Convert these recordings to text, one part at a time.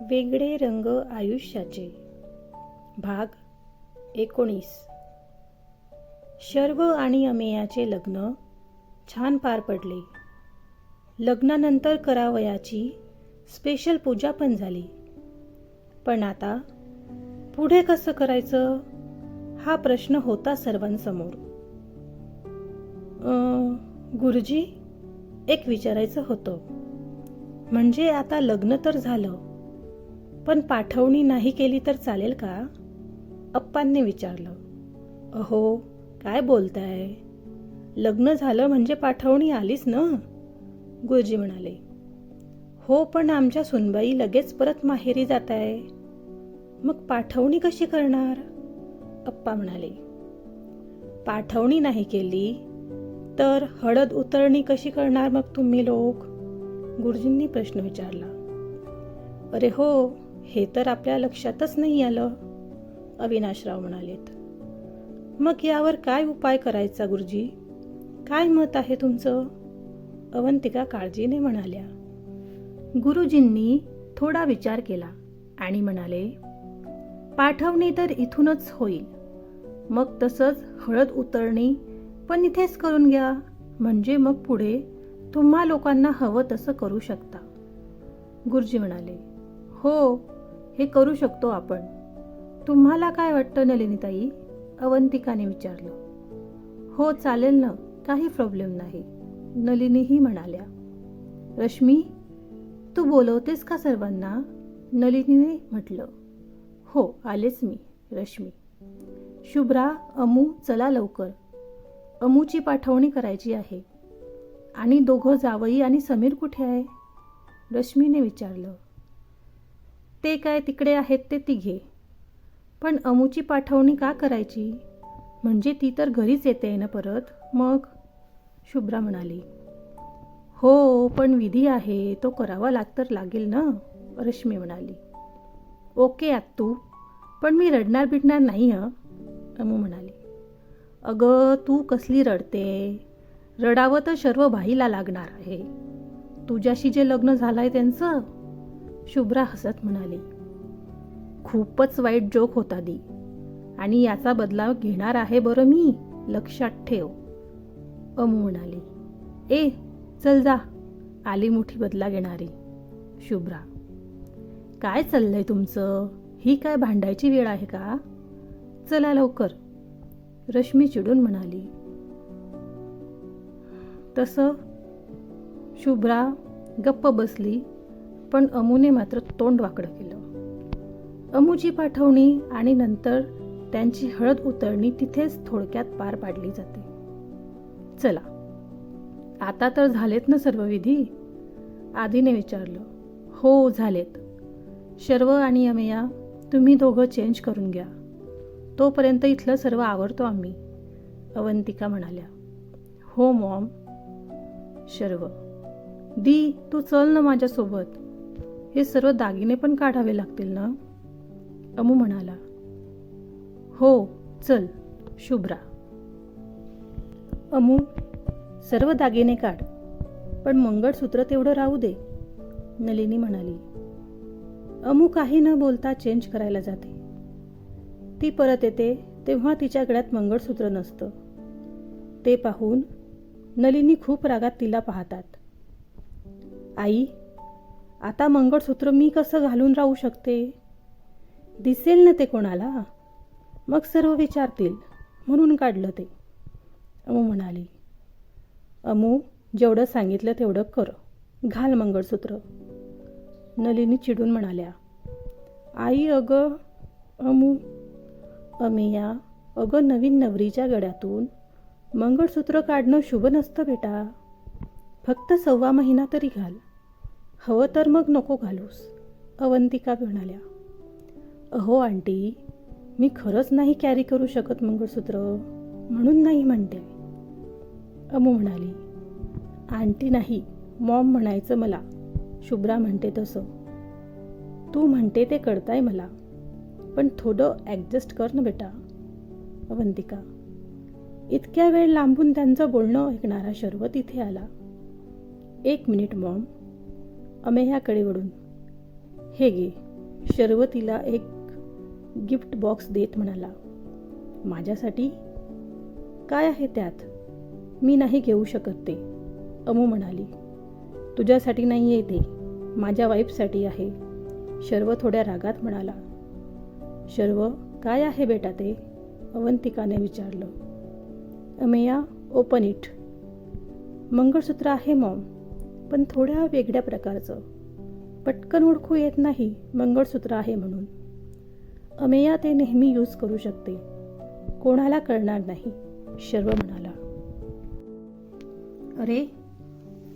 वेगळे रंग आयुष्याचे. भाग एकोणीस. शर्व आणि अमेयाचे लग्न छान पार पडले. लग्नानंतर करावयाची स्पेशल पूजा पण झाली. पण आता पुढे कसं करायचं? हा प्रश्न होता सर्वांसमोर. गुरुजी एक विचारायचं होतं. म्हणजे आता लग्न तर झालं. पण पाठवणी नाही केली तर चालेल का? अप्पांनी विचारलं. अहो काय बोलताय? लग्न झालं म्हणजे पाठवणी आलीच ना? गुरुजी म्हणाले. हो पण आमच्या सुनबाई लगेच परत माहेरी जात आहे मग पाठवणी कशी करणार? अप्पा म्हणाले. पाठवणी नाही केली तर हळद उतरणी कशी करणार मग तुम्ही लोक? गुरुजींनी प्रश्न विचारला. अरे हो हे तर आपल्या लक्षातच नाही आलं अविनाशराव म्हणालेत. मग यावर काय उपाय करायचा गुरुजी? काय मत आहे तुमचं? अवंतिका काळजीने म्हणाल्या. गुरुजींनी थोडा विचार केला आणि म्हणाले पाठवणी तर इथूनच होईल. मग तसंच हळद उतरणी पण इथेच करून घ्या. म्हणजे मग पुढे तुम्हा लोकांना हवं तसं करू शकता. गुरुजी म्हणाले हो हे करू शकतो आपण. तुम्हाला काय वाटतं नलिनीताई? अवंतिकाने विचारलं. हो चालेल ना काही प्रॉब्लेम नाही नलिनीही म्हणाल्या. रश्मी तू बोलवतेस का सर्वांना? नलिनीने म्हटलं. हो आलेच मी रश्मी. शुभ्रा अमू चला लवकर. अमूची पाठवणी करायची आहे. आणि दोघं जावई आणि समीर कुठे आहे? रश्मीने विचारलं. ते काय तिकडे आहेत ते तिघे. पण अमूची पाठवणी का करायची? म्हणजे ती तर घरीच येते ना परत. मग? शुभ्रा म्हणाली. हो पण विधी आहे तो करावा लाग तर लागेल ना? रश्मी म्हणाली. ओके आत्तू. पण मी रडणार बिडणार नाही हं? अमू म्हणाली. अगं तू कसली रडते? रडावं तर सर्व भाईला लागणार आहे. तुझ्याशी जे लग्न झालंय त्यांचं? शुभ्रा हसत म्हणाली खूपच वाईट जोक होता दी. आणि याचा बदला घेणार आहे बरं मी लक्षात ठेव. अमू म्हणाली ए चल जा. आली मोठी बदला घेणारी शुभ्रा. काय चाललंय तुमचं? ही काय भांडायची वेळ आहे का? चला लवकर. रश्मी चिडून म्हणाली तसं. शुभ्रा गप्प बसली पण अमूने मात्र तोंड वाकडं केलं. अमूची पाठवणी आणि नंतर त्यांची हळद उतरणी तिथेच थोडक्यात पार पाडली जाते. चला आता तर झालेत ना सर्व विधी? आधीने विचारलं. हो झालेत. शर्व आणि अमेया तुम्ही दोघं चेंज करून घ्या. तोपर्यंत इथलं सर्व आवडतो आम्ही अवंतिका म्हणाल्या. हो मॉम. शर्व. दी तू चल ना माझ्यासोबत. हे सर्व दागिने पण काढावे लागतील ना? अमू म्हणाला. हो चल शुभ्रा. अमू सर्व दागिने काढ पण मंगळसूत्र तेवढं राहू दे नलिनी म्हणाली. अमू काही न बोलता चेंज करायला जाते. ती परत येते तेव्हा तिच्या गळ्यात मंगळसूत्र नसतं. ते पाहून नलिनी खूप रागात तिला पाहतात. आई आता मंगळसूत्र मी कसं घालून राहू शकते? दिसेल ना ते कोणाला? मग सर्व विचारतील. म्हणून काढलं ते. अमू म्हणाली अमू जेवढं सांगितलं तेवढं कर. घाल मंगळसूत्र. नलिनी चिडून म्हणाल्या आई अगं अमू अमेया अगं नवीन नवरीच्या गळ्यातून मंगळसूत्र काढणं शुभ नसतं बेटा. फक्त सव्वा महिना तरी घाल. हवं तर मग नको घालूस अवंतिका म्हणाल्या. अहो आंटी मी खरंच नाही कॅरी करू शकत मंगळसूत्र म्हणून नाही म्हणते. अमू म्हणाली आंटी नाही मॉम म्हणायचं मला. शुभ्रा म्हणते तसं. तू म्हणते ते कळताय मला पण थोडं ॲडजस्ट कर ना बेटा अवंतिका. इतक्या वेळ लांबून त्यांचं बोलणं ऐकणारा शर्व तिथे आला. एक मिनिट मॉम. अमेह्याकडे वळून. हे गे शर्व तिला एक गिफ्ट बॉक्स देत म्हणाला. माझ्यासाठी? काय आहे त्यात? मी नाही घेऊ शकत ते. अमू म्हणाली. तुझ्यासाठी नाही आहे ते. माझ्या वाईफसाठी आहे. शर्व थोड्या रागात म्हणाला. शर्व काय आहे बेटा ते? अवंतिकाने विचारलं. अमेया ओपन इट मंगळसूत्र आहे मॉम पण थोड्या वेगळ्या प्रकारचं. पटकन ओळखू येत नाही मंगळसूत्र आहे म्हणून. अमेया ते नेहमी यूज करू शकते. कोणाला कळणार नाही शर्व म्हणाला. अरे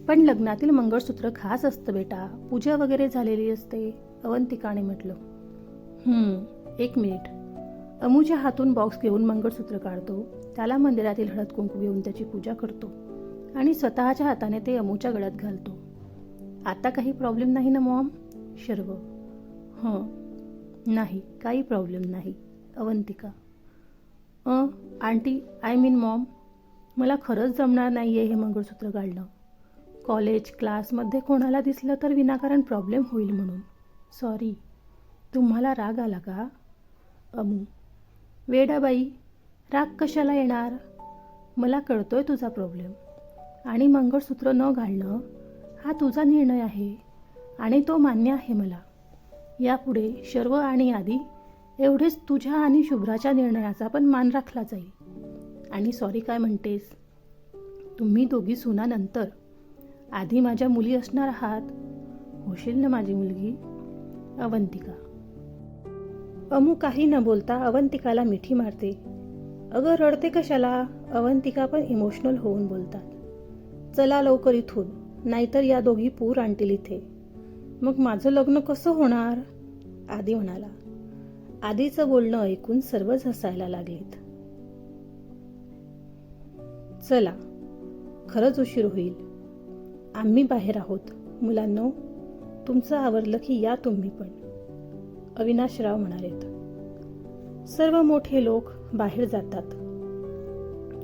पण लग्नातील मंगळसूत्र खास असतं बेटा. पूजा वगैरे झालेली असते अवंतिकाने म्हटलं. एक मिनिट. अमूच्या हातून बॉक्स घेऊन मंगळसूत्र काढतो. त्याला मंदिरातील हळद कुंकू घेऊन त्याची पूजा करतो. आणि स्वतःच्या हाताने ते अमूच्या गळ्यात घालतो. आता काही प्रॉब्लेम नाही ना मॉम? शर्व. हं. नाही काही प्रॉब्लेम नाही. Avantika. Uh auntie I mean mom मला खरंच जमणार नाही आहे हे मंगळसूत्र काढणं कॉलेज क्लासमध्ये कोणाला दिसलं तर विनाकारण प्रॉब्लेम होईल म्हणून. सॉरी तुम्हाला राग आला का? अमू. वेडाबाई राग कशाला येणार? मला कळतोय तुझा प्रॉब्लेम आणि मंगळसूत्र न घालणं हा तुझा निर्णय आहे आणि तो मान्य आहे मला. यापुढे शर्व आणि आधी एवढेच तुझ्या आणि शुभ्राच्या निर्णयाचा पण मान राखला जाईल. आणि सॉरी काय म्हणतेस? तुम्ही दोघी सुनानंतर आधी माझ्या मुली असणार आहात? होशील ना माझी मुलगी? अवंतिका. अमू काही न बोलता अवंतिकाला मिठी मारते. अगं रडते कशाला? अवंतिका पण इमोशनल होऊन बोलतात. चला लवकर इथून नाहीतर या दोघी पूर आणतील इथे. मग माझं लग्न कसं होणार? आदी म्हणाला. आधीचं बोलणं ऐकून सर्वच हसायला लागलीत. चला खरंच उशीर होईल. आम्ही बाहेर आहोत. मुलांनो तुमचं आवरलं की या तुम्ही पण. अविनाशराव म्हणालेत. सर्व मोठे लोक बाहेर जातात.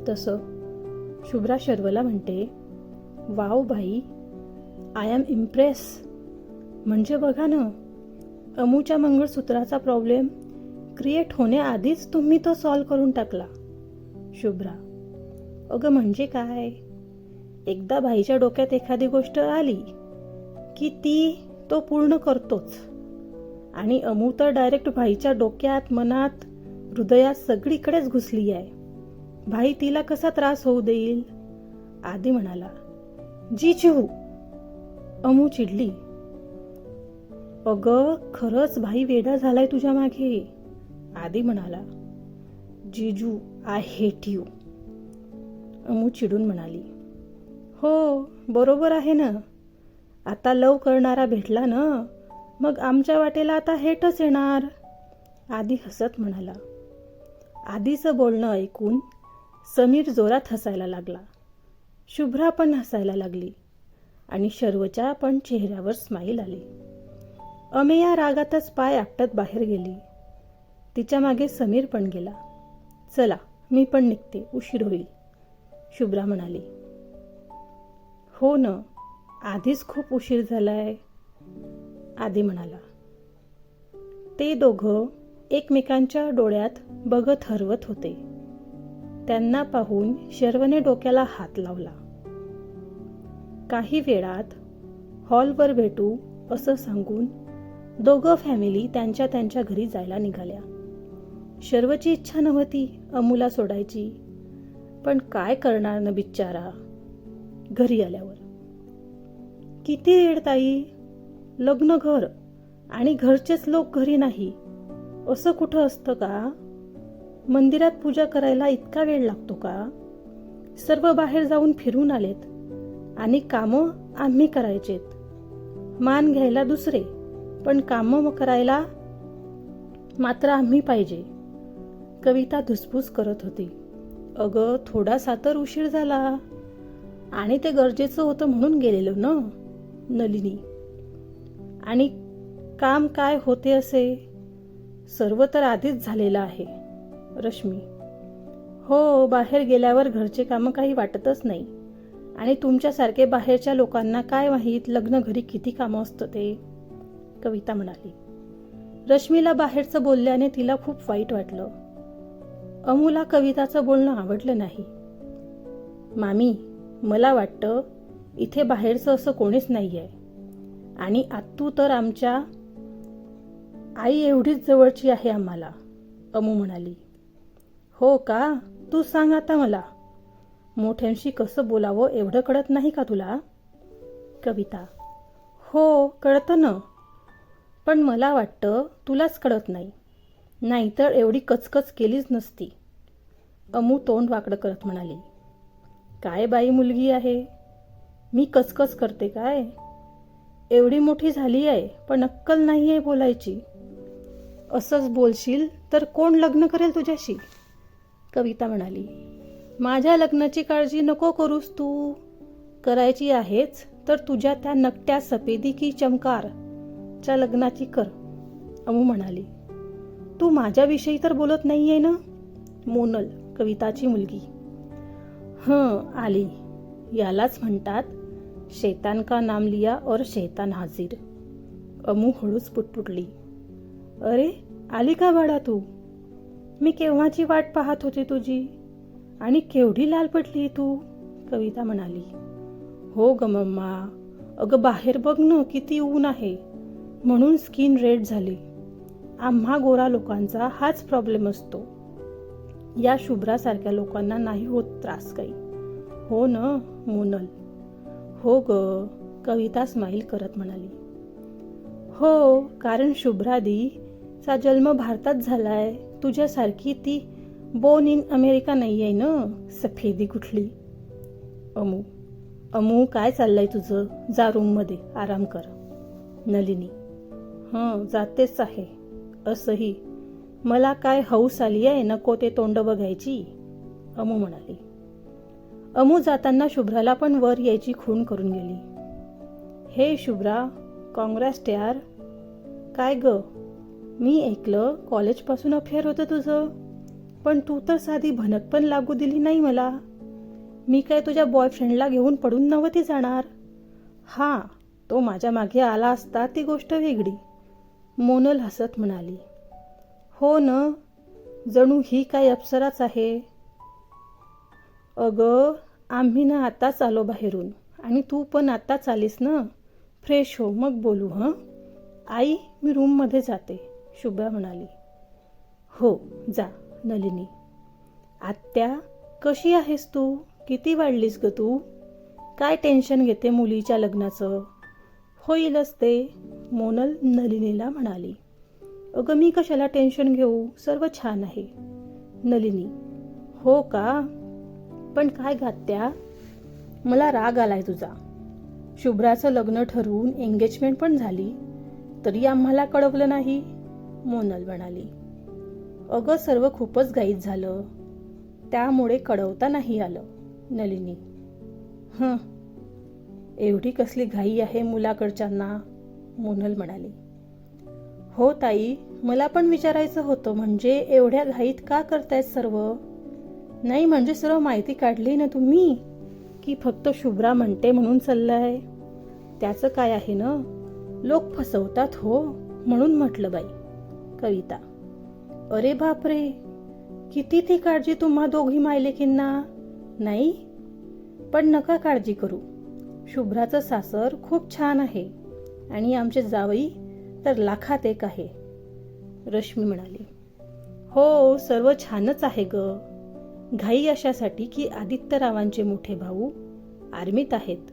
तसं शुभ्रा शर्वला म्हणते वाव भाई आय एम इम्प्रेस म्हणजे बघा ना अमूच्या मंगळसूत्राचा प्रॉब्लेम क्रिएट होण्याआधीच तुम्ही तो सॉल्व करून टाकला. शुभ्रा अगं म्हणजे काय? एकदा भाईच्या डोक्यात एखादी गोष्ट आली की ती तो पूर्ण करतोच. आणि अमू तर डायरेक्ट भाईच्या डोक्यात मनात हृदयात सगळीकडेच घुसली आहे भाई तिला कसा त्रास होऊ देईल? आदी म्हणाला. जी चिहू अमू चिडली. अगं खरंच भाई वेडा झालाय तुझ्या मागे. आदी म्हणाला. जिजू आय हेट यू अमू चिडून म्हणाली. हो बरोबर आहे ना. आता लव करणारा भेटला ना मग आमच्या वाटेला आता हेटच येणार. आदी हसत म्हणाला. आधीचं बोलणं ऐकून समीर जोरात हसायला लागला. शुभ्रा पण हसायला लागली आणि शर्वच्या पण चेहऱ्यावर स्माईल आली. अमेया रागातच पाय आपटत बाहेर गेली. तिच्यामागे समीर पण गेला. चला मी पण निघते उशीर होईल शुभ्रा म्हणाली. हो न आधीच खूप उशीर झालाय आधी म्हणाला. ते दोघं एकमेकांच्या डोळ्यात बघत हरवत होते. त्यांना पाहून शर्वने डोक्याला हात लावला. काही वेळात हॉलवर भेटू असं सांगून दोघं फॅमिली त्यांच्या त्यांच्या घरी जायला निघाल्या. शर्वची इच्छा नव्हती अमूला सोडायची पण काय करणार न बिचारा घरी आल्यावर. किती वेळ ताई लग्न घर आणि घरचेच लोक घरी नाही असं कुठं असतं का? मंदिरात पूजा करायला इतका वेळ लागतो का? सर्व बाहेर जाऊन फिरून आलेत. आणि कामं आम्ही करायचेत. मान घ्यायला दुसरे पण कामं करायला मात्र आम्ही पाहिजे. कविता धुसफूस करत होती. अगं थोडासा तर उशीर झाला. आणि ते गरजेचं होतं म्हणून गेलेलो ना नलिनी? आणि काम काय होते असे? सर्व तर आधीच झालेलं आहे. रश्मी. हो बाहेर गेल्यावर घरचे कामं काही वाटतच नाही. आणि तुमच्यासारखे बाहेरच्या लोकांना काय माहीत लग्न घरी किती कामं असतं ते? कविता म्हणाली. रश्मीला बाहेरचं बोलल्याने तिला खूप वाईट वाटलं. अमूला कविताचं बोलणं आवडलं नाही. मामी मला वाटतं इथे बाहेरचं असं कोणीच नाही आहे आणि आत्तू तर आमच्या आई एवढीच जवळची आहे आम्हाला अमू म्हणाली. हो का? तू सांग आता मला. मोठ्यांशी कसं बोलावं एवढं कळत नाही का तुला? कविता. हो कळतं ना. पण मला वाटतं तुलाच कळत नाही. नाहीतर एवढी कचकच केलीच नसती. अमू तोंड वाकडं करत म्हणाली. काय बाई मुलगी आहे? मी कचकच करते काय? एवढी मोठी झाली आहे पण अक्कल नाही आहे बोलायची. असंच बोलशील तर कोण लग्न करेल तुझ्याशी? कविता म्हणाली माझ्या लग्नाची काळजी नको करूस तू. करायची आहेच तर तुझ्या त्या नकट्या सफेदी की चमकार च्या लग्नाची कर अमू म्हणाली. तू माझ्याविषयी तर बोलत नाहीये ना? मोनल कविताची मुलगी. हं आली. यालाच म्हणतात शैतान का नाम लिया और शैतान हाजीर. अमू हळूच पुटपुटली. अरे आली का बाळा तू? मी केव्हाची वाट पाहत होते तुझी? आणि केवढी लाल पडली तू? कविता म्हणाली. हो ग मम्मा. अगं बाहेर बघ ना किती ऊन आहे. म्हणून स्किन रेड झाली. आम्हा गोरा लोकांचा हाच प्रॉब्लेम असतो. या शुभ्रासारख्या लोकांना नाही होत त्रास काही. हो न मोनल. हो ग कविता स्माईल करत म्हणाली. हो कारण शुभ्रादीचा जन्म भारतात झालाय. तुझ्यासारखी ती बोन इन अमेरिका नाही आहे ना? सफेदी कुठली? अमू अमू काय चाललंय तुझं? जा रूममध्ये आराम कर. नलिनी हं जातेच आहे. असंही. मला काय हौस आली आहे नको ते तोंड बघायची? अमू म्हणाली. अमू जाताना शुभ्राला पण वर यायची खून करून गेली. हे शुभ्रा काँग्रेस यार काय ग? मी ऐकलं कॉलेजपासून अफेअर होतं तुझं. पण तू तर साधी भनक पण लागू दिली नाही मला. मी काय तुझ्या बॉयफ्रेंडला घेऊन पडून नव्हती जाणार? हां तो माझ्या मागे आला असता ती गोष्ट वेगळी. मोनल हसत म्हणाली. हो न जणू ही काय अप्सराच आहे? अगं आम्ही ना आताच आलो बाहेरून. आणि तू पण आताच आलीस ना? फ्रेश हो मग बोलू हं? आई मी रूममध्ये जाते. शुभ्रा म्हणाली हो जा नलिनी. आत्या कशी आहेस तू? किती वाढलीस ग तू? काय टेन्शन घेते मुलीच्या लग्नाचं? होईलच ते मोनल नलिनीला म्हणाली. अगं मी कशाला टेन्शन घेऊ? सर्व छान आहे. नलिनी. हो का? पण काय घात्या मला राग आलाय तुझा. शुभ्राचं लग्न ठरवून एंगेजमेंट पण झाली. तरी आम्हाला कळवलं नाही. मोनल म्हणाली अगं सर्व खूपच गाईत झालं. त्यामुळे कळवता नाही आलं. नलिनी हं. एवढी कसली घाई आहे मुलाकडच्यांना? मोनल म्हणाली हो ताई मला पण विचारायचं होतं म्हणजे एवढ्या घाईत का करतायत सर्व? नाही म्हणजे सर्व माहिती काढली ना तुम्ही? की फक्त शुभ्रा म्हणते म्हणून चाललंय? त्याचं काय आहे ना? लोक फसवतात हो म्हणून म्हटलं बाई. कविता. अरे बापरे किती ती काळजी तुम्हा दोघी मायलेकींना? नाही? पण नका काळजी करू. शुभ्राचं सासर खूप छान आहे आणि आमचे जावई तर लाखात एक आहे. रश्मी म्हणाली. हो सर्व छानच आहे ग. घाई अशासाठी की आदित्यरावांचे मोठे भाऊ आर्मीत आहेत.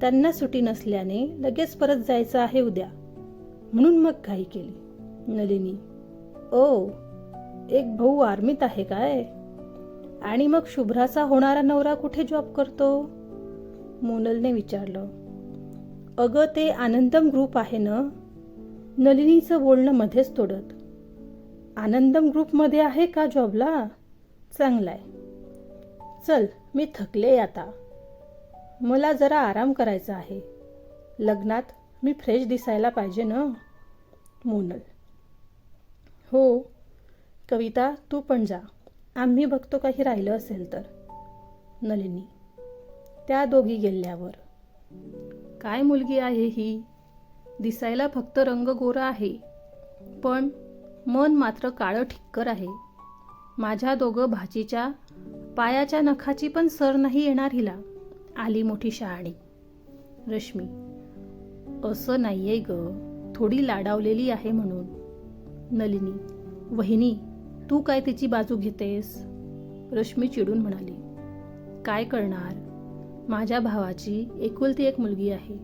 त्यांना सुटी नसल्याने लगेच परत जायचं आहे उद्या. म्हणून मग घाई केली. नलिनी. ओ एक भाऊ आर्मीत आहे काय? आणि मग शुभ्राचा होणारा नवरा कुठे जॉब करतो? मोनलने विचारलं. अगं ते आनंदम ग्रुप आहे ना? नलिनीचं बोलणं मध्येच तोडत. आनंदम ग्रुपमध्ये आहे का जॉबला चांगलाय. चल मी थकले आता. मला जरा आराम करायचा आहे. लग्नात मी फ्रेश दिसायला पाहिजे ना? मोनल. हो. कविता तू पण जा. आम्ही बघतो काही राहिलं असेल तर. नलिनी त्या दोघी गेल्यावर. काय मुलगी आहे ही? दिसायला फक्त रंग गोरा आहे. पण मन मात्र काळं ठिक्कर आहे. माझ्या दोघं भाचीच्या पायाच्या नखाची पण सर नाही येणार हिला. आली मोठी शहाणी. रश्मी असं नाहीये ग. थोडी लाडावलेली आहे म्हणून. नलिनी वहिनी तू काय तिची बाजू घेतेस? रश्मी चिडून म्हणाली. काय करणार? माझ्या भावाची एकुलती एक मुलगी आहे.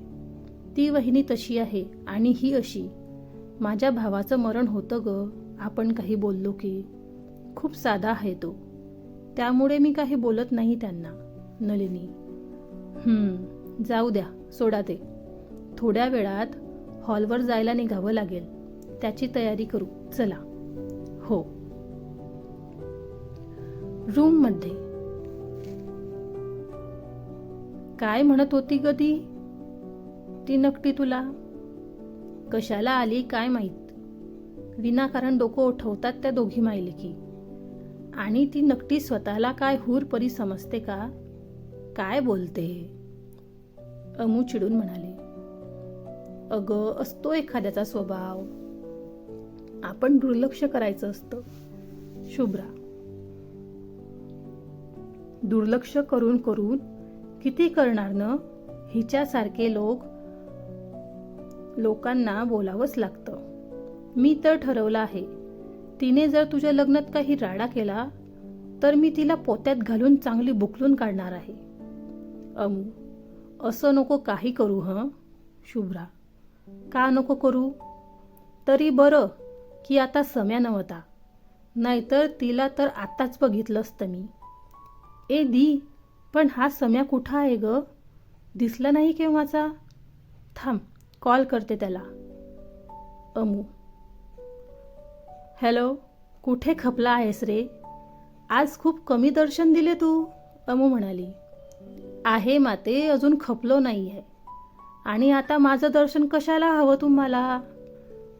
ती वहिनी तशी आहे आणि ही अशी. माझ्या भावाचं मरण होतं ग आपण काही बोललो की. खूप साधा आहे तो. त्यामुळे मी काही बोलत नाही त्यांना नलिनी. जाऊ द्या सोडा ते. थोड्या वेळात हॉलवर जायला निघावं लागेल. त्याची तयारी करू. चला. हो. रूममध्ये. काय म्हणत होती ग ती? ती नकटी तुला? कशाला आली काय माहीत? विनाकारण डोकं उठवतात त्या दोघी मायले की आणि ती नकटी स्वतःला काय हूर परी समजते का? काय बोलते? अमू चिडून म्हणाले. अगं असतो एखाद्याचा स्वभाव. आपण दुर्लक्ष करायचं असतं. शुभ्रा. दुर्लक्ष करून करून किती करणार न हिच्यासारखे लोक लोकांना बोलावंच लागतं. मी तर ठरवलं आहे तिने जर तुझ्या लग्नात काही राडा केला तर मी तिला पोत्यात घालून चांगली बुकलून काढणार आहे. अमू असं नको काही करू हं? शुभ्रा. का नको करू? तरी बरं. की आता सम्या नव्हता नाहीतर तिला तर आत्ताच बघितलं असतं मी. ए दी पण हा सम्या कुठं आहे ग? दिसला नाही केव्हाचा? थांब कॉल करते त्याला. अमू. हॅलो कुठे खपला आहेस रे? आज खूप कमी दर्शन दिले तू अमू म्हणाली. आहे माते अजून खपलो नाही आहे आणि आता माझं दर्शन कशाला हवं तुम्हाला?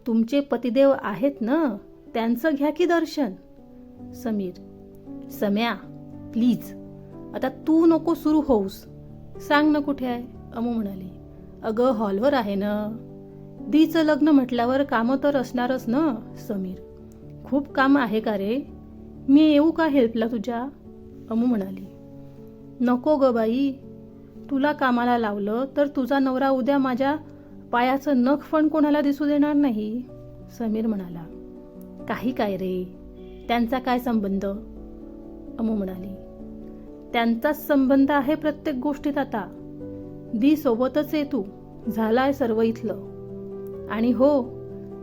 तुमचे पतिदेव आहेत ना? त्यांचं घ्या की दर्शन. समीर सम्या प्लीज आता तू नको सुरू होऊस. सांग ना कुठे आहे? अमू म्हणाली. अगं हॉलवर आहे ना. दीचं लग्न म्हटल्यावर कामं तर असणारच ना समीर. खूप काम आहे का रे? मी येऊ का हेल्पला तुझ्या? अमू म्हणाली. नको ग बाई. तुला कामाला लावलं तर तुझा नवरा उद्या माझ्या पायाचं नख पण कोणाला दिसू देणार नाही? समीर म्हणाला काही काय रे? त्यांचा काय संबंध? अमू म्हणाली त्यांचाच संबंध आहे प्रत्येक गोष्टीत आता. दी सोबतच आहे तू. झालाय सर्व इथलं. आणि हो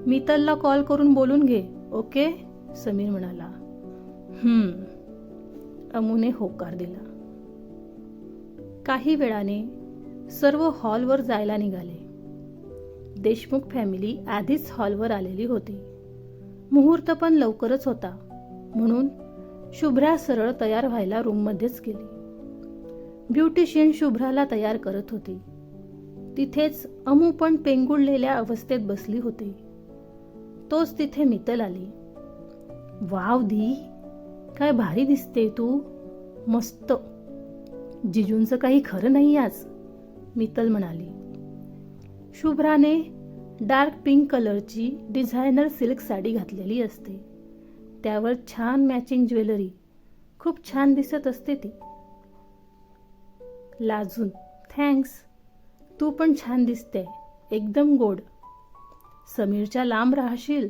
मितलला कॉल करून बोलून घे ओके? समीर म्हणाला हम्म. अमूने होकार दिला. काही वेळाने सर्व हॉलवर जायला निघाले. देशमुख फॅमिली आधीच हॉलवर आलेली होती. मुहूर्त पण लवकरच होता. म्हणून शुभ्रा सरळ तयार व्हायला रूममध्येच गेली. ब्युटिशियन शुभ्राला तयार करत होती. तिथेच अमू पण पेंगुळलेल्या अवस्थेत बसली होती. तोच तिथे मितल आली. वाव दी काय भारी दिसते तू. मस्त. जिजूंचं काही खरं नाही आज मितल म्हणाली. शुभ्राने डार्क पिंक कलरची डिझायनर सिल्क साडी घातलेली असते. त्यावर छान मॅचिंग ज्वेलरी. खूप छान दिसत असते ती. लाजून. थँक्स. तू पण छान दिसते. एकदम गोड. समीरच्या लांब राहशील.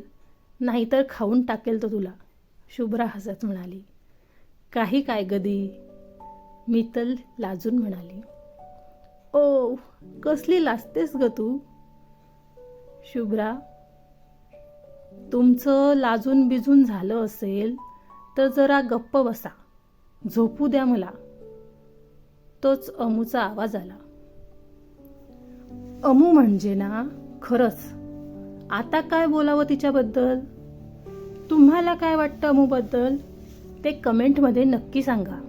नाहीतर खाऊन टाकेल तो तुला. शुभ्रा हसत म्हणाली. काही काय गदी. मितल लाजून म्हणाली. ओ कसली लाजतेस ग तू? शुभ्रा तुमचं लाजून बिजून झालं असेल तर जरा गप्प बसा. झोपू द्या मला. तोच अमूचा आवाज आला. अमू म्हणजे ना खरंच. आता काय बोलावं तिच्याबद्दल? तुम्हाला काय वाटतं अमूबद्दल? ते कमेंटमध्ये नक्की सांगा.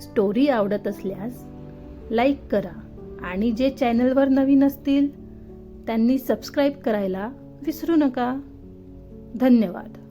स्टोरी आवडत असल्यास लाईक करा आणि जे चॅनलवर नवीन असतील त्यांनी सबस्क्राईब करायला विसरू नका. धन्यवाद.